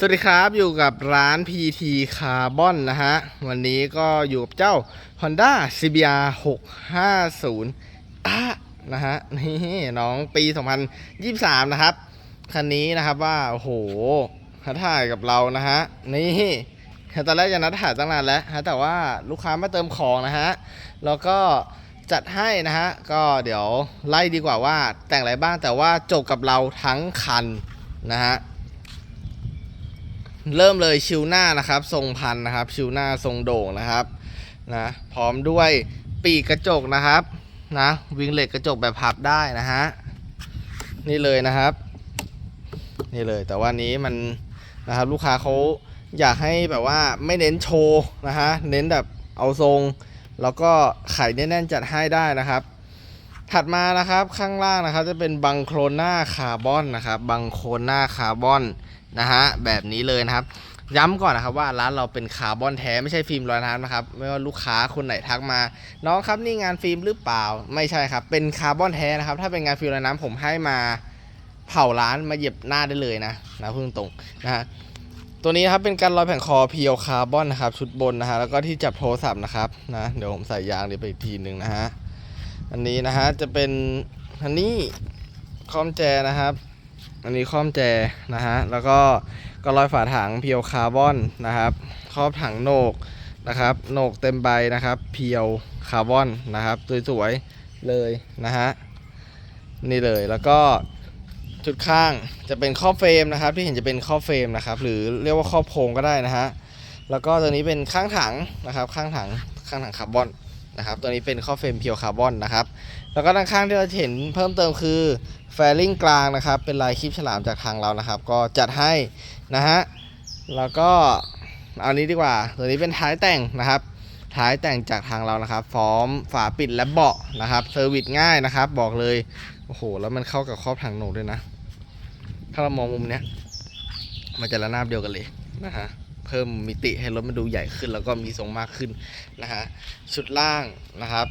สวัสดีครับอยู่กับร้าน PT Carbon นะฮะ วันนี้ก็อยู่กับเจ้า Honda CBR 6 5 0อะนะฮะ นี่น้องปี 2023 นะครับ คันนี้นะครับว่า โอ้โหท้าถ่ายกับเรานะฮะ นี่ตอนแรกจะนัดถ่ายตั้งนานแล้วฮะแต่ว่าลูกค้ามาเติมของนะฮะ แล้วก็จัดให้นะฮะ ก็เดี๋ยวไล่ดีกว่าว่าแต่งอะไรบ้างแต่ว่าจบกับเราทั้งคันนะฮะ เริ่มเลยชิวหน้านะครับ ทรงพันนะครับ ชิวหน้าทรงโด่งนะครับนะพร้อมด้วยปีกกระจกนะครับนะวิงเหล็กกระจกแบบพับได้นะฮะนี่เลยนะครับ นี่เลยแต่ว่านี้มันนะครับลูกค้าเขาอยากให้แบบว่าไม่เน้นโชว์นะฮะเน้นแบบเอาทรง แล้วก็ไข่แน่นๆจัดให้ได้นะครับ ถัดมานะครับข้างล่างนะครับจะเป็นบังโครนาคาร์บอนนะครับบังโครนาคาร์บอน นะฮะแบบนี้เลยนะครับ ย้ำก่อนนะครับว่าร้านเราเป็นคาร์บอนแท้ไม่ใช่ฟิล์มลอยน้ำนะครับไม่ว่าลูกค้าคนไหนทักมา น้องครับนี่งานฟิล์มหรือเปล่า ไม่ใช่ครับ เป็นคาร์บอนแท้นะครับ ถ้าเป็นงานฟิล์มลอยน้ำผมให้มาเผาร้านมาเหยียบหน้าได้เลยนะนะพึ่งตรงนะฮะตัวนี้นะครับเป็นการลอยแผงคอเพียวคาร์บอนนะครับชุดบนนะฮะแล้วก็ที่จับโทรศัพท์นะครับนะเดี๋ยวผมใส่ยางเดี๋ยวไปอีกทีหนึ่งนะฮะอันนี้นะฮะจะเป็นอันนี้คอมแจนะครับ อันนี้คอมแจนะฮะ แล้วก็ก็รอยฝาถังเพียวคาร์บอนนะครับ ครอบถังโหนกนะครับ โหนกเต็มใบนะครับ เพียวคาร์บอนนะครับ สวยๆเลยนะฮะ นี่เลย แล้วก็จุดข้างจะเป็นครอบเฟรมนะครับ ที่เห็นจะเป็นครอบเฟรมนะครับ หรือเรียกว่าครอบโครงก็ได้นะฮะ แล้วก็ตัวนี้เป็นข้างถังนะครับ ข้างถัง ข้างถังคาร์บอนนะครับ ตัวนี้เป็นข้อเฟรมเพียวคาร์บอนนะครับ แล้วก็ด้านข้างที่เราเห็นเพิ่มเติมคือ แฟลิงกลางนะครับ เป็นลายคลิปฉลามจากทางเรานะครับ ก็จัดให้นะฮะแล้วก็เอานี้ดีกว่า ตัวนี้เป็นท้ายแต่งนะครับ ท้ายแต่งจากทางเรานะครับพร้อมฝาปิดและเบาะนะครับเซอร์วิสง่ายนะครับ บอกเลยโอ้โหแล้วมันเข้ากับครอบถังโหนกด้วยนะ ถ้าเรามองมุมเนี้ยมันจะระนาบเดียวกันเลยนะฮะเพิ่มมิติให้รถมันดูใหญ่ขึ้น แล้วก็มีทรงมากขึ้นนะฮะชุดล่างนะครับ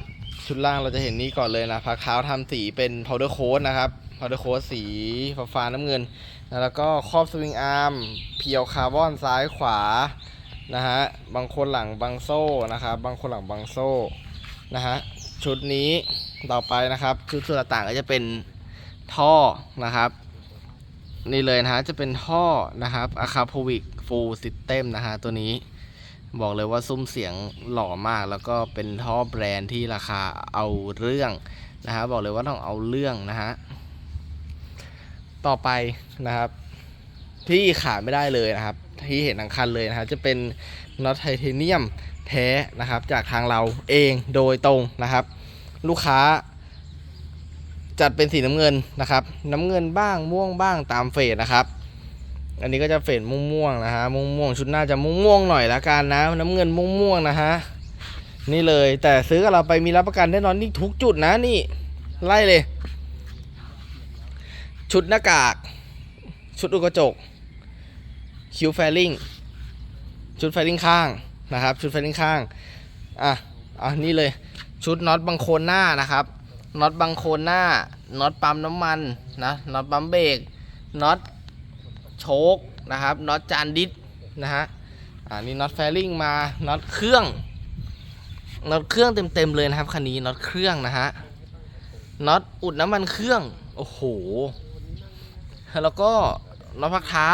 ชุดล่างเราจะเห็นนี่ก่อนเลยนะพักเท้าทำสีเป็น powder coat นะครับ powder coat สีฟ้าฟ้าน้ำเงินนะแล้วก็ครอบสวิงอาร์มเพียวคาร์บอนซ้ายขวานะฮะบางคนหลังบางโซ่นะครับบางคนหลังบางโซ่นะฮะชุดนี้ต่อไปนะครับ ชุดส่วนต่างก็จะเป็นท่อนะครับนี่เลยนะฮะจะเป็นท่อนะครับอะคาโพวิกฟูลซิสเต็มนะฮะตัวนี้บอกเลยว่าซุ้มเสียงหล่อมาก แล้วก็เป็นท่อแบรนด์ที่ราคาเอาเรื่องนะฮะบอกเลยว่าต้องเอาเรื่องนะฮะ ต่อไปนะครับ ที่ขาดไม่ได้เลยนะครับ ที่เห็นทั้งคันเลยนะฮะจะเป็นน็อตไทเทเนียมแท้นะครับ จากทางเราเองโดยตรงนะครับ ลูกค้า จัดเป็นสีน้ำเงินนะครับ น้ำเงินบ้างม่วงบ้างตามเฟสนะครับ อันนี้ก็จะเฟดม่วงๆนะฮะม่วงๆชุดหน้าจะม่วงๆหน่อยละกันนะน้ำเงินม่วงๆนะฮะนี่เลยแต่ซื้อกับเราไปมีรับประกันแน่นอนนี่ทุกจุดนะนี่ไล่เลย ชุดหน้ากาก ชุดอุกกระจก คิวแฟลิงชุดแฟลิงข้างนะครับ ชุดแฟลิงข้าง อะ อะ นี่เลย ชุดน็อตบังโคนหน้านะครับ น็อตบังโคนหน้า น็อตปั๊มน้ำมันนะ น็อตปั๊มเบรก น็อตโชคนะครับ น็อตจานดิสนะฮะ อ่านี่น็อตแฟริงมา น็อตเครื่อง น็อตเครื่องเต็มๆเลยนะครับคันนี้ น็อตเครื่องนะฮะ น็อตอุดน้ำมันเครื่อง โอ้โห แล้วก็น็อตพักเท้า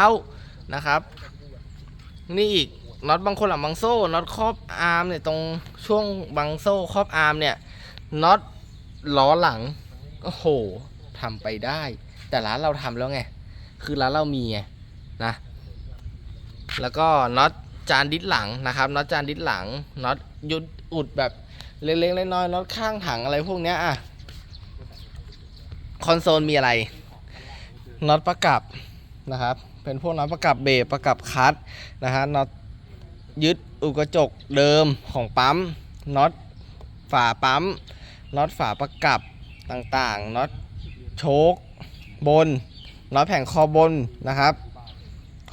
นะครับ นี่อีกน็อตบางคนหลังบางโซ่น็อตครอบอาร์มเนี่ยตรงช่วงบางโซ่ครอบอาร์มเนี่ยน็อตล้อหลังโอ้โหทำไปได้ แต่ร้านเราทำแล้วไง คือร้านเรามีไงนะ แล้วก็น็อตจานดิสหลังนะครับน็อตจานดิสหลังน็อตยุดอุดแบบเล็กๆน้อยๆน็อตข้างถังอะไรพวกเนี้ยอะคอนโซลมีอะไร น็อตประกับนะครับ เป็นพวกน็อตประกับเบรกประกับคัตนะฮะน็อตยึดอุกระจกเดิมของปั๊มน็อตฝาปั๊มน็อตฝาประกับต่างๆน็อตโชคบนน็อตแผงคอบนนะครับ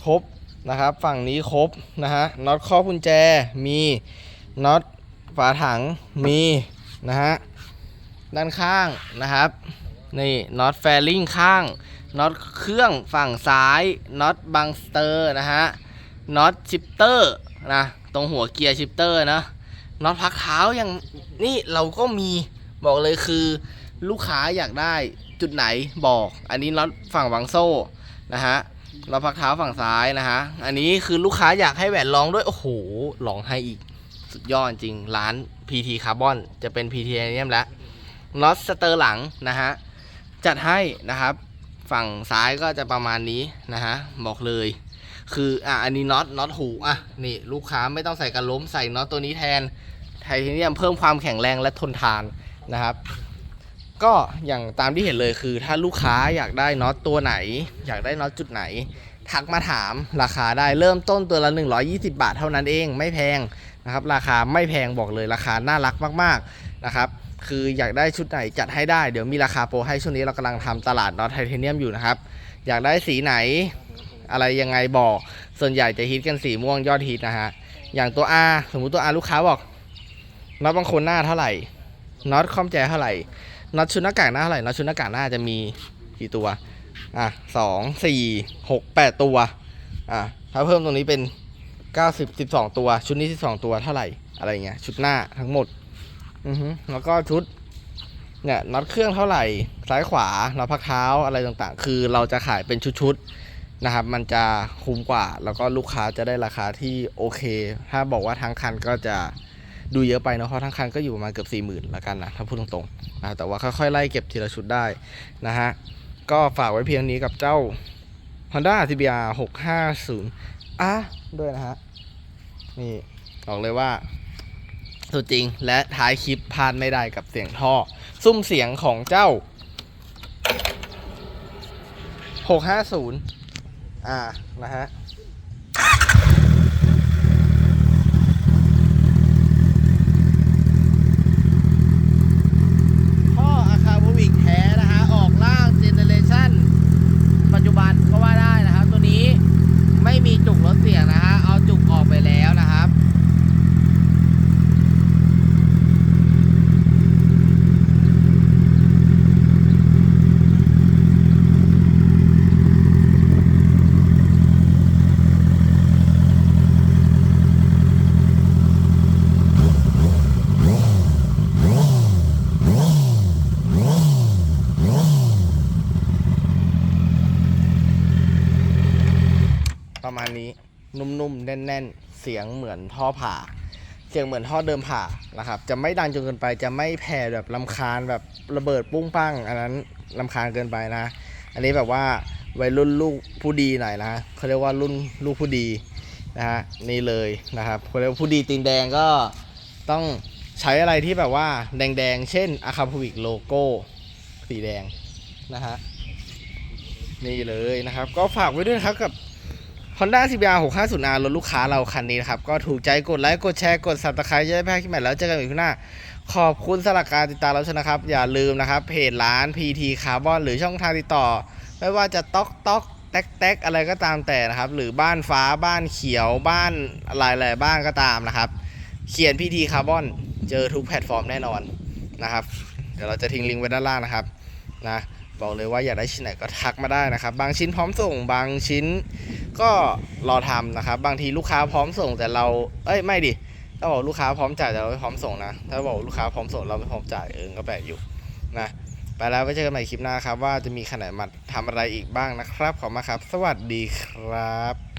ครบนะครับฝั่งนี้ครบนะฮะน็อตข้อกุญแจมีน็อตฝาถังมีนะฮะด้านข้างนะครับนี่น็อตแฟลิงข้าง น็อตเครื่องฝั่งซ้ายน็อตบังสเตอร์นะฮะน็อตชิปเตอร์นะตรงหัวเกียร์ชิปเตอร์นะน็อตพักเท้าอย่างนี่เราก็มีบอกเลยคือลูกค้าอยากได้จุดไหนบอก อันนี้น็อตฝั่งวังโซ่นะฮะน็อตพักเท้าฝั่งซ้ายนะฮะอันนี้คือลูกค้าอยากให้แหวนลองด้วย โอ้โหลองให้อีกสุดยอดจริงร้าน PT Carbon จะเป็น PT เนียมแล้วน็อตสเตอร์หลังนะฮะจัดให้นะครับ ฝั่งซ้ายก็จะประมาณนี้นะฮะบอกเลย คืออะอันนี้น็อตน็อตหูอะนี่ลูกค้าไม่ต้องใส่กันล้มใส่น็อตตัวนี้แทนไทเทเนียมเพิ่มความแข็งแรงและทนทานนะครับ ก็อย่างตามที่เห็นเลยคือ ถ้าลูกค้าอยากได้น็อตตัวไหน อยากได้น็อตจุดไหน ทักมาถามราคาได้เริ่มต้นตัวละ 120 บาทเท่านั้นเองไม่แพงนะครับราคาไม่แพงบอกเลยราคาน่ารักมาก ๆนะครับ คืออยากได้ชุดไหนจัดให้ได้เดี๋ยวมีราคาโปรให้ช่วงนี้เรากำลังทำตลาดน็อตไทเทเนียมอยู่นะครับ อยากได้สีไหนอะไรยังไงบอก ส่วนใหญ่จะฮิตกันสีม่วงยอดฮิตนะฮะ อย่างตัว R สมมุติตัว R ลูกค้าบอกน็อตบางคนหน้าเท่าไหร่น็อตคอมแจเท่าไหร่น็อตชุดหน้ากากหน้าเท่าไหร่น็อตชุดหน้ากากหน้าจะมีกี่ตัวอะสองสี่หกแปดตัวอะถ้าเพิ่มตรงนี้เป็นเก้าสิบสิบสองตัว ชุดนี้สิบสองตัวเท่าไหร่อะไรเงี้ยชุดหน้าทั้งหมด อือฮึแล้วก็ชุดเนี่ยน็อตเครื่องเท่าไหร่ซ้ายขวาน็อตพักเท้าอะไรต่างๆ คือเราจะขายเป็นชุดๆนะครับ มันจะคุ้มกว่า แล้วก็ลูกค้าจะได้ราคาที่โอเค ถ้าบอกว่าทั้งคันก็จะดูเยอะไปเนอะเพราะทั้งคันก็อยู่ประมาณเกือบสี่หมื่นละกันนะถ้าพูดตรงๆนะแต่ว่าค่อยๆไล่เก็บทีละชุดได้นะฮะก็ฝากไว้เพียงนี้กับเจ้า Honda CBR 650อะด้วยนะฮะนี่บอกเลยว่า สุดจริงและท้ายคลิปพลาดไม่ได้กับเสียงท่อ ซุ้มเสียงของเจ้า 650 อ่า นะฮะ ท่ออาคาบูวิกแท้นะฮะ ออกล่างเจเนเรชั่น ปัจจุบันก็ว่าได้นะครับ ตัวนี้ไม่มีจุกลดเสียงนะฮะ เอาจุกออกไปแล้วนะครับ ประมาณ นี้นุ่มๆ แน่น ๆ เสียงเหมือนท่อผ่า เสียงเหมือนท่อเดิมผ่านะครับ จะไม่ดังจนเกินไป จะไม่แผ่แบบลำคาญแบบระเบิดปุ้งปั้ง อันนั้นลำคาญเกินไปนะ อันนี้แบบว่าวัยรุ่นลูกผู้ดีหน่อยนะเขาเรียกว่ารุ่นลูกผู้ดีนะฮะนี่เลยนะครับเขาเรียกว่าผู้ดีตีนแดงก็ต้องใช้อะไรที่แบบว่าแดงๆ เช่นอาคาพูวิกโลโก้สีแดงนะฮะนี่เลยนะครับ ก็ฝากไว้ด้วยนะครับกับ Honda CBR 650R รถลูกค้าเราคันนี้นะครับ ก็ถูกใจกดไลค์กดแชร์กด subscribe จะได้ไม่พลาดคลิปใหม่แล้วเจอกันอีกครั้งหน้า ขอบคุณสำหรับการติดตามรับชมนะครับ อย่าลืมนะครับเพจร้าน PT Carbon หรือช่องทางติดต่อ ไม่ว่าจะต๊อกต๊อกแต๊กแต๊กอะไรก็ตามแต่นะครับ หรือบ้านฟ้าบ้านเขียวบ้านหลายๆบ้านก็ตามนะครับ เขียน PT Carbon เจอทุกแพลตฟอร์มแน่นอนนะครับ เดี๋ยวเราจะทิ้งลิงก์ไว้ด้านล่างนะครับนะบอกเลยว่าอยากได้ชิ้นไหนก็ทักมาได้นะครับ บางชิ้นพร้อมส่งบางชิ้น ก็รอทำนะครับ บางทีลูกค้าพร้อมส่งแต่เรา เอ้ยไม่ดิถ้าบอกลูกค้าพร้อมจ่ายแต่เราไม่พร้อมส่งนะ ถ้าบอกลูกค้าพร้อมส่งเราไม่พร้อมจ่ายเออก็แปลกอยู่นะไปแล้วไว้เจอกันใหม่คลิปหน้าครับ ว่าจะมีขนาดมาทำอะไรอีกบ้างนะครับขอบคุณมาครับ สวัสดีครับ